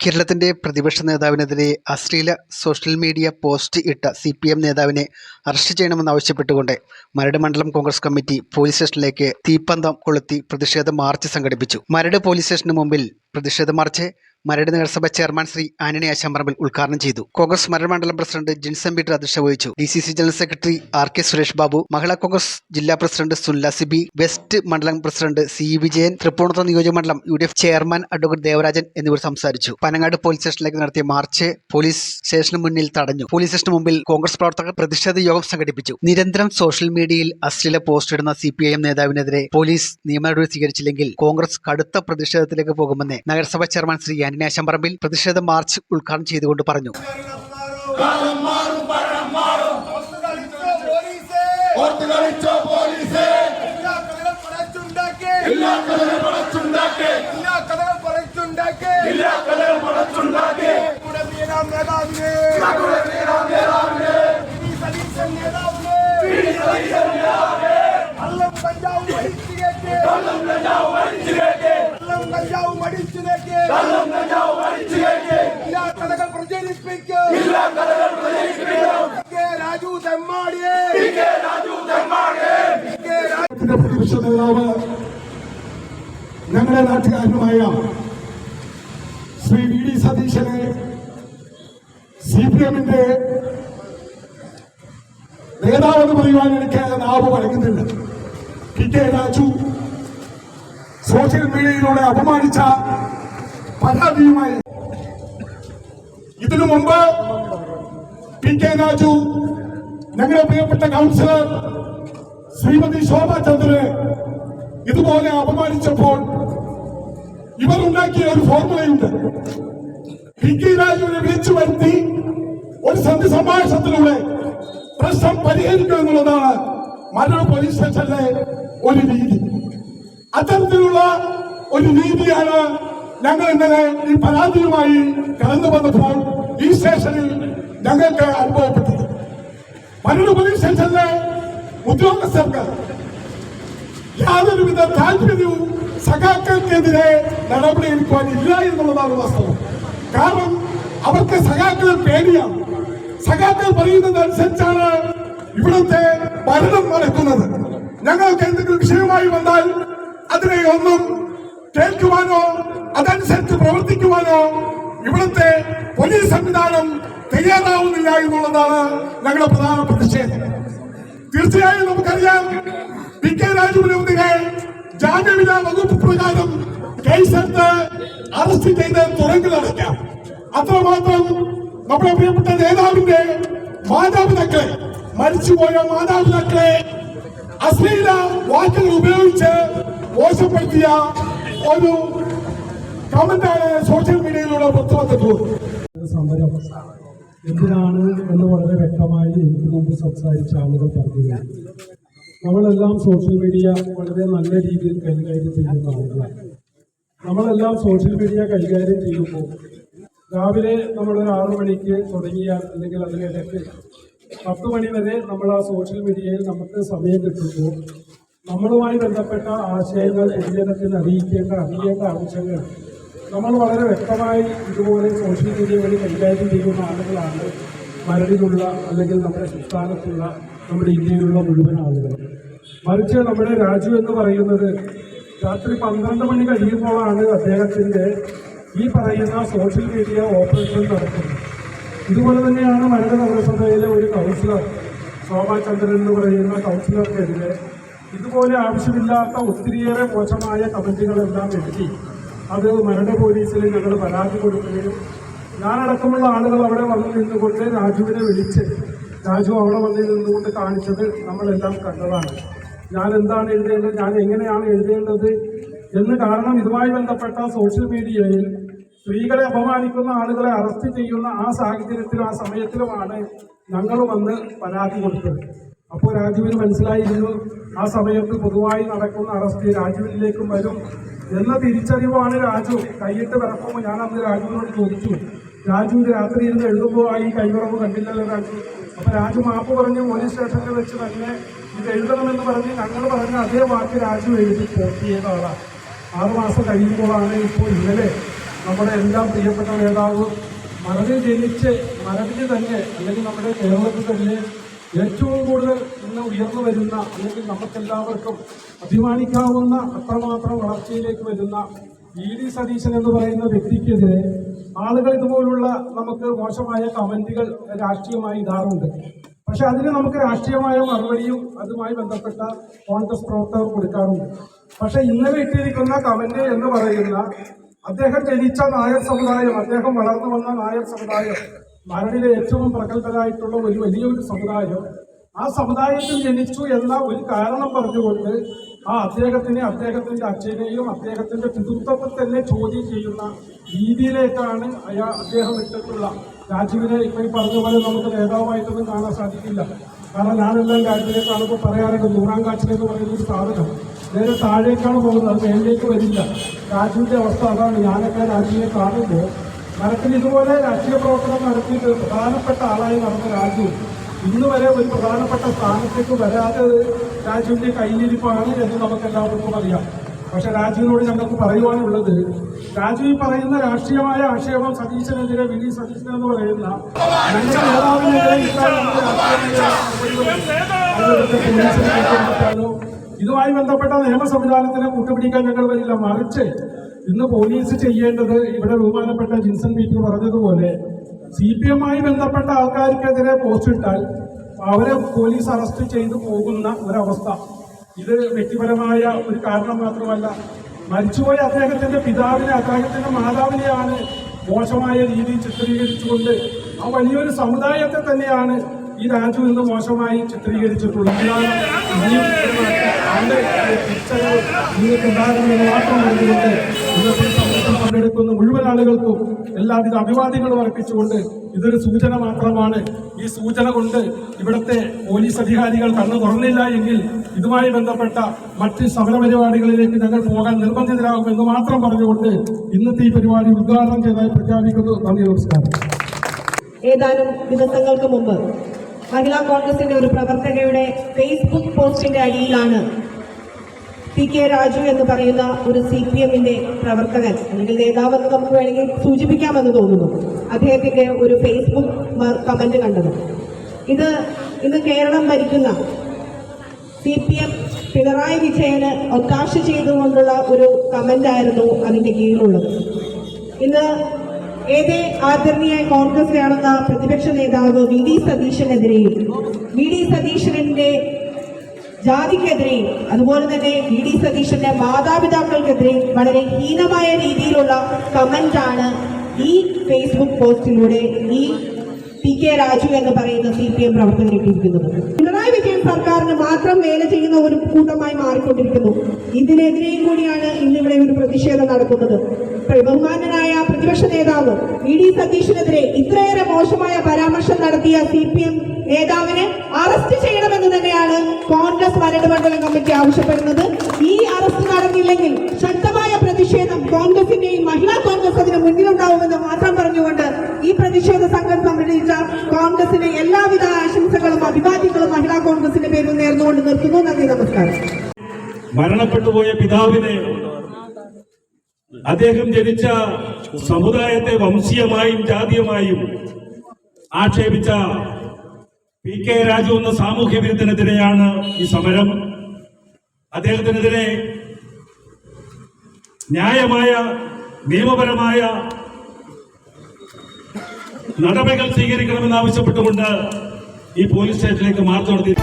കേരളത്തിന്റെ പ്രതിപക്ഷ നേതാവിനെതിരെ അശ്ലീല സോഷ്യൽ മീഡിയ പോസ്റ്റ് ഇട്ട സി പി എം നേതാവിനെ അറസ്റ്റ് ചെയ്യണമെന്നാവശ്യപ്പെട്ടുകൊണ്ട് മരട് മണ്ഡലം കോൺഗ്രസ് കമ്മിറ്റി പോലീസ് സ്റ്റേഷനിലേക്ക് തീപ്പന്തം കൊളുത്തി പ്രതിഷേധ മാർച്ച് സംഘടിപ്പിച്ചു. മരട് പോലീസ് സ്റ്റേഷന് മുമ്പിൽ പ്രതിഷേധ മാർച്ച് മരട് നഗരസഭ ചെയർമാൻ ശ്രീ ആന്റണി ആശാമ്പറമ്പിൽ ഉദ്ഘാടനം ചെയ്തു. കോൺഗ്രസ് മരട് മണ്ഡലം പ്രസിഡന്റ് ജിൻസൺ പീറ്റർ അധ്യക്ഷത വഹിച്ചു. D C C general secretary R K Suresh Babu Mahila Congress ജില്ലാ പ്രസിഡന്റ് സുല്ല സിബി വെസ്റ്റ് മണ്ഡലം പ്രസിഡന്റ് സി വിജയൻ തൃപ്പൂണിത്തുറ നിയോജക മണ്ഡലം U D F chairman advocate Devarajan എന്നിവർ സംസാരിച്ചു. പനങ്ങാട് പോലീസ് സ്റ്റേഷനിലേക്ക് നടത്തിയ മാർച്ച് പോലീസ് സ്റ്റേഷന് മുന്നിൽ തടഞ്ഞു. പോലീസ് സ്റ്റേഷന് മുമ്പിൽ കോൺഗ്രസ് പ്രവർത്തകർ പ്രതിഷേധ യോഗം സംഘടിപ്പിച്ചു. നിരന്തരം സോഷ്യൽ മീഡിയയിൽ അശ്ലീല പോസ്റ്റ് ഇടുന്ന സി പി ഐ എം നേതാവിനെതിരെ പോലീസ് നിയമ നടപടി സ്വീകരിച്ചില്ലെങ്കിൽ കോൺഗ്രസ് കടുത്ത പ്രതിഷേധത്തിലേക്ക് പോകുമെന്ന് നഗരസഭാ ചെയർമാൻ ശ്രീ ആന്റണി ആശംപറമ്പിൽ പ്രതിഷേധ മാർച്ച് ഉദ്ഘാടനം ചെയ്തുകൊണ്ട് പറഞ്ഞു കള്ളം കഞ്ചാവ് മടിച്ചു കയറ്റി കള്ളം കഞ്ചാവ് വലിച്ചു കഞ്ചാവ് കഞ്ചാവ് കയറ്റി. എല്ലാ കഥകൾ പ്രചരിപ്പിക്കും. രാജു തെമ്മാടിയെ പി കെ രാജു തെമ്മാടിയെ. കെ രാജു ഇതിന്റെ പ്രതിപക്ഷ നേതാവ് ഞങ്ങളുടെ നാട്ടുകാരനുമായ ശ്രീ വി ഡി സതീശനെ സി പി എമ്മിന്റെ നേതാവെന്ന് പറയുവാൻ എനിക്ക് നാവ് വഴങ്ങുന്നില്ല പി കെ രാജു സോഷ്യൽ മീഡിയയിലൂടെ അപമാനിച്ച പരാതിയുമായി. ഇതിനു മുമ്പ് പി കെ രാജു ഞങ്ങളുടെ പ്രിയപ്പെട്ട കൗൺസിലർ ശ്രീമതി ശോഭ ചന്ദ്രനെ ഇതുപോലെ അപമാനിച്ചപ്പോൾ ഇവർ ഉണ്ടാക്കിയ ഒരു ഫോർമുലയുണ്ട്. പി കെ രാജുവിനെ വിളിച്ചു വരുത്തി ഒരു സന്ധി സംഭാഷണത്തിലൂടെ പ്രശ്നം പരിഹരിക്കുക എന്നുള്ളതാണ് മരട് പോലീസ് സ്റ്റേഷനിലെ ഒരു രീതി. അത്തരത്തിലുള്ള ഒരു രീതിയാണ് ഞങ്ങൾ ഇന്നലെ ഈ പരാതിയുമായി കടന്നു വന്നപ്പോൾ ഈ സ്റ്റേഷനിൽ ഞങ്ങൾക്ക് അനുഭവപ്പെട്ടത്. മരട് പോലീസ് സ്റ്റേഷനിലെ ഉദ്യോഗസ്ഥർക്ക് യാതൊരുവിധ താല്പര്യവും സഖാക്കൾക്കെതിരെ നടപടിയെടുക്കുവാൻ ഇല്ല എന്നുള്ളതാണ് വാസ്തവം. കാരണം അവർക്ക് സഖാക്കളെ പേടിയാണ്. സഖാക്കൾ പറയുന്നത് അനുസരിച്ചാണ് ഇവിടുത്തെ ഭരണം നടക്കുന്നത്. ഞങ്ങൾക്ക് എന്തെങ്കിലും വിഷയമായി വന്നാൽ അതിനെ ഒന്നും കേൾക്കുവാനോ അതനുസരിച്ച് പ്രവർത്തിക്കുവാനോ ഇവിടുത്തെ പോലീസ് സംവിധാനം തയ്യാറാവുന്നില്ല എന്നുള്ളതാണ് ഞങ്ങളുടെ പ്രധാന പ്രതിഷേധം. തീർച്ചയായും നമുക്കറിയാം പി കെ രാജുവിനെതിരെ ജാമ്യമില്ലാ വകുപ്പ് പ്രകാരം കേസെടുത്ത് അറസ്റ്റ് ചെയ്ത് തുറങ്കിലടയ്ക്കാം അത്രമാത്രം നമ്മുടെ പ്രിയപ്പെട്ട നേതാവിന്റെ മാതാപിതാക്കളെ മരിച്ചുപോയ മാതാപിതാക്കളെ അശ്ലീല വാക്കുകൾ ഉപയോഗിച്ച് മോശപ്പെടുത്തിയ ഒരു കമന്റാണ് സോഷ്യൽ മീഡിയയിലൂടെ പുറത്തു വന്നിട്ടുള്ളത് എന്തിനാണ് എന്ന് വളരെ വ്യക്തമായി എനിക്ക് മുമ്പ് സംസാരിച്ച ആളുകൾ പറഞ്ഞു നമ്മളെല്ലാം സോഷ്യൽ മീഡിയ വളരെ നല്ല രീതിയിൽ കൈകാര്യം ചെയ്യുന്ന ആളുകളാണ്. നമ്മളെല്ലാം സോഷ്യൽ മീഡിയ കൈകാര്യം ചെയ്യുമ്പോൾ രാവിലെ നമ്മളൊരു ആറു മണിക്ക് തുടങ്ങിയാൽ അല്ലെങ്കിൽ അതിനിടയ്ക്ക് പത്ത് മണി വരെ നമ്മൾ ആ സോഷ്യൽ മീഡിയയിൽ നമുക്ക് സമയം കിട്ടുമ്പോൾ നമ്മളുമായി ബന്ധപ്പെട്ട ആശയങ്ങൾ പൊതുജനത്തിന് അറിയിക്കേണ്ട അറിയേണ്ട ആവശ്യങ്ങൾ. നമ്മൾ വളരെ വ്യക്തമായി ഇതുപോലെ സോഷ്യൽ മീഡിയ വഴി കൈകാര്യം ചെയ്യുന്ന ആളുകളാണ് മരടിലുള്ള അല്ലെങ്കിൽ നമ്മുടെ സംസ്ഥാനത്തുള്ള നമ്മുടെ ഇന്ത്യയിലുള്ള മുഴുവൻ ആളുകൾ. മറിച്ച് നമ്മുടെ രാജു എന്ന് പറയുന്നത് രാത്രി പന്ത്രണ്ട് മണി കഴിയുമ്പോഴാണ് അദ്ദേഹത്തിന്റെ ഈ പറയുന്ന സോഷ്യൽ മീഡിയ ഓപ്പറേഷൻ നടക്കുന്നത്. ഇതുപോലെ തന്നെയാണ് മരട് നഗരസഭയിലെ ഒരു കൗൺസിലർ ശോഭാചന്ദ്രൻ എന്ന് പറയുന്ന കൗൺസിലർക്കെതിരെ ഇതുപോലെ ആവശ്യമില്ലാത്ത ഒത്തിരിയേറെ മോശമായ കമന്റുകളെല്ലാം എഴുതി. അത് മരട് പോലീസിൽ ഞങ്ങൾ പരാതി കൊടുക്കുകയും ഞാനടക്കമുള്ള ആളുകൾ അവിടെ വന്നു നിന്നുകൊണ്ട് രാജുവിനെ വിളിച്ച് രാജു അവിടെ വന്ന് നിന്നുകൊണ്ട് കാണിച്ചത് നമ്മളെല്ലാം കണ്ടതാണ്. ഞാൻ എന്താണ് എഴുതേണ്ടത്? ഞാൻ എങ്ങനെയാണ് എഴുതേണ്ടത്? എന്ന് കാരണം ഇതുമായി ബന്ധപ്പെട്ട സോഷ്യൽ മീഡിയയിൽ സ്ത്രീകളെ അപമാനിക്കുന്ന ആളുകളെ അറസ്റ്റ് ചെയ്യുന്ന ആ സാഹചര്യത്തിലും ആ സമയത്തിലുമാണ് ഞങ്ങൾ വന്ന് പരാതി കൊടുത്തത്. അപ്പോൾ രാജുവിന് മനസ്സിലായിരുന്നു ആ സമയത്ത് പൊതുവായി നടക്കുന്ന അറസ്റ്റ് രാജുവിനിലേക്കും വരും എന്ന തിരിച്ചറിവാണ് രാജു. കൈയിട്ട് വിറക്കുമ്പോൾ ഞാൻ അന്ന് രാജുവിനോട് ചോദിച്ചു. രാജു രാത്രി ഇരുന്ന് എഴുതുമ്പോൾ ആ ഈ കൈവിറവ് കണ്ടില്ലല്ലോ രാജു. അപ്പോൾ രാജു മാപ്പ് പറഞ്ഞ് പോലീസ് സ്റ്റേഷനിൽ വെച്ച് തന്നെ ഇത് എഴുതണമെന്ന് പറഞ്ഞ് ഞങ്ങൾ പറഞ്ഞ അതേ വാക്ക് രാജു എഴുതി ആളാണ് ആറുമാസം കഴിയുമ്പോഴാണ് ഇപ്പോൾ ഇന്നലെ നമ്മുടെ എല്ലാം പ്രിയപ്പെട്ട നേതാവ് മരടിൽ ജനിച്ച് മരടിൽ തന്നെ അല്ലെങ്കിൽ നമ്മുടെ കേരളത്തിൽ തന്നെ ഏറ്റവും കൂടുതൽ ഇന്ന് ഉയർന്നു വരുന്ന അല്ലെങ്കിൽ നമുക്കെല്ലാവർക്കും അഭിമാനിക്കാവുന്ന അത്രമാത്രം വളർച്ചയിലേക്ക് വരുന്ന ഇ ഡി സതീശൻ എന്ന് പറയുന്ന വ്യക്തിക്കെതിരെ ആളുകൾ ഇതുപോലുള്ള നമുക്ക് മോശമായ കമന്റുകൾ രാഷ്ട്രീയമായി ഇടാറുണ്ട്. പക്ഷെ അതിന് നമുക്ക് രാഷ്ട്രീയമായ മറുപടിയും അതുമായി ബന്ധപ്പെട്ട കോൺഗ്രസ് പ്രവർത്തകർ കൊടുക്കാറുണ്ട്. പക്ഷെ ഇന്നലെ ഇട്ടിരിക്കുന്ന കമന്റ് എന്ന് പറയുന്ന അദ്ദേഹം ജനിച്ച നായർ സമുദായം അദ്ദേഹം വളർന്നു വന്ന നായർ സമുദായം മരടിലെ ഏറ്റവും പ്രഗത്ഭരായിട്ടുള്ള ഒരു വലിയൊരു സമുദായം. ആ സമുദായത്തിൽ ജനിച്ചു എന്ന ഒരു കാരണം പറഞ്ഞുകൊണ്ട് ആ അദ്ദേഹത്തിനെ അദ്ദേഹത്തിന്റെ അച്ഛനെയും അദ്ദേഹത്തിന്റെ പിതൃത്വത്തെ തന്നെ ചോദ്യം ചെയ്യുന്ന രീതിയിലേക്കാണ് അയാൾ അദ്ദേഹം ഇട്ടിട്ടുള്ള രാജീവിനെ ഇപ്പൊ ഈ പറഞ്ഞ പോലെ നമുക്ക് നേതാവായിട്ടൊന്നും കാണാൻ സാധിക്കില്ല. കാരണം ഞാനെല്ലാം രാജീവിനെ കാണുമ്പോൾ പറയാറുണ്ട് നൂറാം കാച്ചിൽ എന്ന് പറയുന്ന ഒരു സ്ഥാപനം നേരെ താഴേക്കാണ് പോകുന്നത് അത് മേലിലേക്ക് വരില്ല. രാജുവിന്റെ അവസ്ഥ അതാണ്. ഞാനൊക്കെ രാജീവിനെ കാണുമ്പോൾ മരത്തിൽ ഇതുപോലെ രാഷ്ട്രീയ പ്രവർത്തനം നടത്തിയിട്ട് പ്രധാനപ്പെട്ട ആളായി നടന്ന രാജു ഇന്ന് വരെ ഒരു പ്രധാനപ്പെട്ട സ്ഥാനത്തേക്ക് വരാതെ രാജുവിന്റെ കയ്യിലിരിപ്പാണ് എന്ന് നമുക്ക് എല്ലാവർക്കും അറിയാം. പക്ഷെ രാജുവിനോട് ഞങ്ങൾക്ക് പറയുവാനുള്ളത് രാജു ഈ പറയുന്ന രാഷ്ട്രീയമായ ആക്ഷേപം സതീശനെതിരെ വി ഡി സതീശൻ എന്ന് പറയുന്ന ഇതുമായി ബന്ധപ്പെട്ട നിയമ സംവിധാനത്തിനെ കൂട്ടുപിടിക്കാൻ ഞങ്ങൾ വരില്ല. മറിച്ച് ഇന്ന് പോലീസ് ചെയ്യേണ്ടത് ഇവിടെ ബഹുമാനപ്പെട്ട ജിൻസൺ പീറ്റർ പറഞ്ഞതുപോലെ സി പി എമ്മായി ബന്ധപ്പെട്ട ആൾക്കാർക്കെതിരെ പോസ്റ്റ് ഇട്ടാൽ അവരെ പോലീസ് അറസ്റ്റ് ചെയ്തു പോകുന്ന ഒരവസ്ഥ. ഇത് വ്യക്തിപരമായ ഒരു കാരണം മാത്രമല്ല. മരിച്ചുപോയ അദ്ദേഹത്തിന്റെ പിതാവിനെ അദ്ദേഹത്തിന്റെ മാതാവിനെയാണ് മോശമായ രീതിയിൽ ചിത്രീകരിച്ചുകൊണ്ട് ആ വലിയൊരു സമുദായത്തെ തന്നെയാണ് ഈ രാജ്യം ഇന്ന് മോശമായി ഈ പങ്കെടുക്കുന്ന മുഴുവൻ ആളുകൾക്കും എല്ലാവിധ അഭിവാദ്യങ്ങളും അർപ്പിച്ചുകൊണ്ട് ഇതൊരു സൂചന മാത്രമാണ്. ഈ സൂചന കൊണ്ട് ഇവിടുത്തെ പോലീസ് അധികാരികൾ കണ്ണു തുറന്നില്ല എങ്കിൽ ഇതുമായി ബന്ധപ്പെട്ട മറ്റ് സമരപരിപാടികളിലേക്ക് ഞങ്ങൾ പോകാൻ നിർബന്ധിതരാകും എന്ന് മാത്രം പറഞ്ഞുകൊണ്ട് ഇന്നത്തെ ഈ പരിപാടി ഉദ്ഘാടനം ചെയ്തായി പ്രഖ്യാപിക്കുന്നു. നന്ദി നമസ്കാരം. ഏതാനും ദിവസങ്ങൾക്ക് മുമ്പ് മഹിളാ കോൺഗ്രസിന്റെ ഒരു പ്രവർത്തകയുടെ ഫേസ്ബുക്ക് പോസ്റ്റിന്റെ അടിയിലാണ് പി കെ രാജു എന്ന് പറയുന്ന ഒരു സി പി എമ്മിന്റെ പ്രവർത്തകൻ അല്ലെങ്കിൽ നേതാവ് എന്ന് നമുക്ക് വേണമെങ്കിൽ സൂചിപ്പിക്കാമെന്ന് തോന്നുന്നു. അദ്ദേഹത്തിന്റെ ഒരു ഫേസ്ബുക്ക് കമന്റ് കണ്ടത്. ഇത് ഇന്ന് കേരളം ഭരിക്കുന്ന സി പി എം പിണറായി വിജയന് ഒത്താശ ചെയ്തുകൊണ്ടുള്ള ഒരു കമന്റ് ആയിരുന്നു അതിന്റെ കീഴിലുള്ളത്. ഇന്ന് ഏതേ ആദരണീയ കോൺഗ്രസിലാണെന്ന പ്രതിപക്ഷ നേതാവ് വി ഡി സതീശനെതിരെയും വി ഡി സതീശന്റെ ജാതിക്കെതിരെയും അതുപോലെ തന്നെ വി ഡി സതീശന്റെ മാതാപിതാക്കൾക്കെതിരെയും വളരെ ഹീനമായ രീതിയിലുള്ള കമന്റാണ് ഈ ഫേസ്ബുക്ക് പോസ്റ്റിലൂടെ ഈ പി കെ രാജു എന്ന് പറയുന്ന സി പി എം പ്രവർത്തകർ ഇട്ടിരിക്കുന്നത്. പിണറായി വിജയൻ സർക്കാരിന് മാത്രം വേല ചെയ്യുന്ന ഒരു കൂട്ടമായി മാറിക്കൊണ്ടിരിക്കുന്നു. ഇതിനെതിരെയും കൂടിയാണ് ഇന്നിവിടെ ഒരു പ്രതിഷേധം നടക്കുന്നത്. ബഹുമാനനായ പ്രതിപക്ഷ നേതാവ് ഇ ഡി സതീഷിനെതിരെ ഇത്രയേറെ മോശമായ പരാമർശം നടത്തിയ സി പി എം നേതാവിനെ അറസ്റ്റ് ചെയ്യണമെന്ന് തന്നെയാണ് കോൺഗ്രസ് വരട് മണ്ഡലം കമ്മിറ്റി ആവശ്യപ്പെടുന്നത്. ഈ അറസ്റ്റ് നടന്നില്ലെങ്കിൽ ശക്തമായ പ്രതിഷേധം കോൺഗ്രസിന്റെയും മഹിളാ കോൺഗ്രസ് അതിന് മുന്നിലുണ്ടാവുമെന്ന് മാത്രം പറഞ്ഞുകൊണ്ട് ഈ പ്രതിഷേധ സംഘം സംഘടിപ്പിച്ച കോൺഗ്രസിന് എല്ലാവിധ ആശംസകളും അഭിവാദ്യങ്ങളും മഹിളാ കോൺഗ്രസിന്റെ പേരിൽ നേർന്നുകൊണ്ട് നിർത്തുന്നു. നന്ദി നമസ്കാരം. മരണപ്പെട്ടുപോയ പിതാവിനെ അദ്ദേഹം ജനിച്ച സമുദായത്തെ വംശീയമായും ജാതീയമായും ആക്ഷേപിച്ച പി കെ രാജു എന്ന സാമൂഹ്യ വിരുദ്ധനെതിരെയാണ് ഈ സമരം. അദ്ദേഹത്തിനെതിരെ ന്യായമായ നിയമപരമായ നടപടികൾ സ്വീകരിക്കണമെന്ന് ആവശ്യപ്പെട്ടുകൊണ്ട് ഈ പോലീസ് സ്റ്റേഷനിലേക്ക് മാർച്ച് നടത്തി